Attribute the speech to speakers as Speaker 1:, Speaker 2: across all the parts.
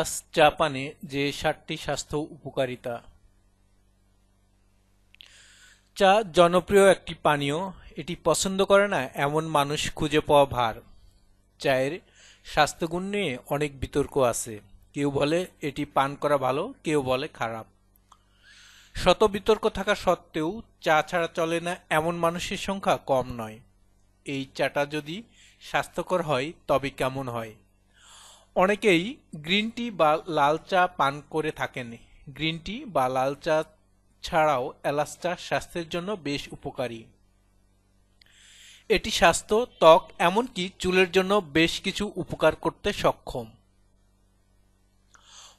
Speaker 1: এলাচ চা পানে যে সাতটি স্বাস্থ্য উপকারিতা। চা জনপ্রিয় একটি পানীয়, এটি পছন্দ করে না এমন মানুষ খুঁজে পাওয়া ভার। চায়ের স্বাস্থ্যগুণ নিয়ে অনেক বিতর্ক আছে। কেউ বলে এটি পান করা ভালো, কেউ বলে খারাপ। শত বিতর্ক থাকা সত্ত্বেও চা ছাড়া চলে না এমন মানুষের সংখ্যা কম নয়। এই চাটা যদি স্বাস্থ্যকর হয়, তবে কেমন হয়? অনেকেই গ্রিন টি বা লাল চা পান করে থাকেন। গ্রিন টি বা লাল চা ছাড়াও এলাচ চা স্বাস্থ্যের জন্য বেশ উপকারী। এটি স্বাস্থ্য, ত্বক, এমনকি চুলের জন্য বেশ কিছু উপকার করতে সক্ষম।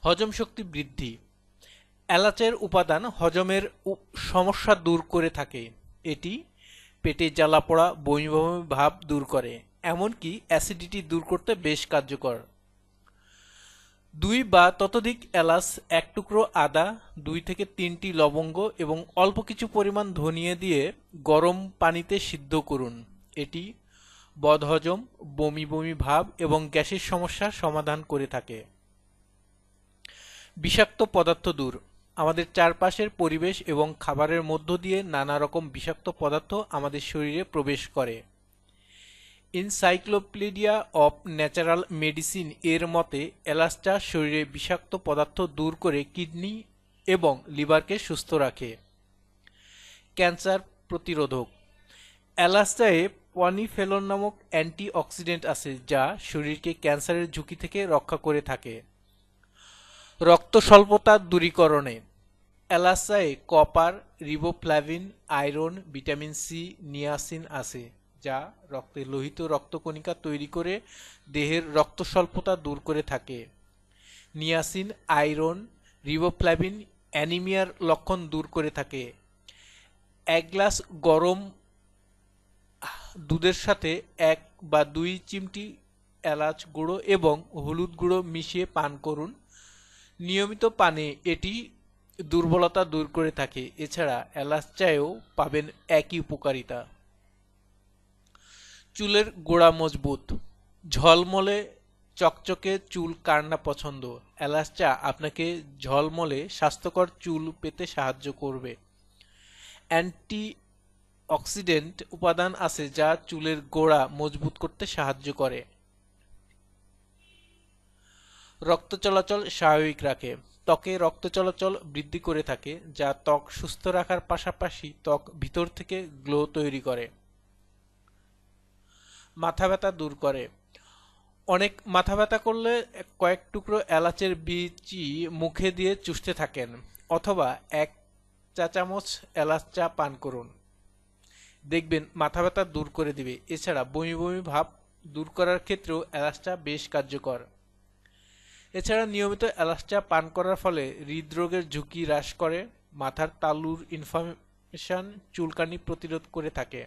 Speaker 1: হজম শক্তি বৃদ্ধি। এলাচের উপাদান হজমের সমস্যা দূর করে থাকে। এটি পেটে জ্বালা পোড়া বমি ভাব দূর করে। এমনকি অ্যাসিডিটি দূর করতে বেশ কার্যকর। দুই বা ততোধিক এলাচ, এক টুকরো আদা, দুই থেকে তিনটি লবঙ্গ এবং অল্প কিছু পরিমাণ ধনিয়ে দিয়ে গরম পানিতে সিদ্ধ করুন। এটি বদহজম, বমি বমি ভাব এবং গ্যাসের সমস্যা সমাধান করে থাকে। বিষাক্ত পদার্থ দূর। আমাদের চারপাশের পরিবেশ এবং খাবারের মধ্য দিয়ে নানা রকম বিষাক্ত পদার্থ আমাদের শরীরে প্রবেশ করে। ইনসাইক্লোপিডিয়া অফ ন্যাচারাল মেডিসিন এর মতে এলাচ চা শরীরে বিষাক্ত পদার্থ দূর করে কিডনি এবং লিভারকে সুস্থ রাখে। ক্যান্সার প্রতিরোধক। চায়ে পনিফেলন নামক অ্যান্টি অক্সিডেন্ট আছে যা শরীরকে ক্যান্সারের ঝুঁকি থেকে রক্ষা করে থাকে। রক্ত স্বল্পতা দূরীকরণে। চায়ে copper, riboflavin, iron, vitamin C, niacin আছে। যা রক্তে, লোহিত রক্তকণিকা তৈরি করে দেহের রক্ত স্বল্পতা দূর করে থাকে। নিয়াসিন, আয়রন রিবোফ্লাভিন অ্যানিমিয়ার লক্ষণ দূর করে থাকে। এক গ্লাস গরম দুধের সাথে এক বা দুই চিমটি এলাচ গুঁড়ো এবং হলুদ গুঁড়ো মিশিয়ে পান করুন। নিয়মিত পানে এটি দুর্বলতা দূর করে থাকে। এছাড়া এলাচ চায়েও পাবেন একই উপকারিতা। চুলের গোড়া মজবুত, ঝলমলে চকচকে চুল কার না পছন্দ। এলাচ আপনাকে ঝলমলে স্বাস্থ্যকর চুল পেতে সাহায্য করবে। অ্যান্টি অক্সিডেন্ট উপাদান আছে যা চুলের গোড়া মজবুত করতে সাহায্য করে। রক্ত চলাচল স্বাভাবিক রাখে। ত্বকে রক্ত চলাচল বৃদ্ধি করে থাকে, যা ত্বক সুস্থ রাখার পাশাপাশি ত্বক ভিতর থেকে গ্লো তৈরি করে। মাথা ব্যথা দূর করে। অনেক মাথা ব্যথা করলে কয়েক টুকরো এলাচের বীজই মুখে দিয়ে চুষতে থাকেন অথবা এক চা চামচ এলাচ চা পান করুন। দেখবেন মাথা ব্যথা দূর করে দিবে। এছাড়া বমি বমি ভাব দূর করার ক্ষেত্রেও এলাচ চা বেশ কার্যকর। এছাড়া নিয়মিত এলাচ চা পান করার ফলে হৃদরোগের ঝুঁকি হ্রাস করে, মাথার তালুর ইনফরমেশন চুলকানি প্রতিরোধ করে থাকে।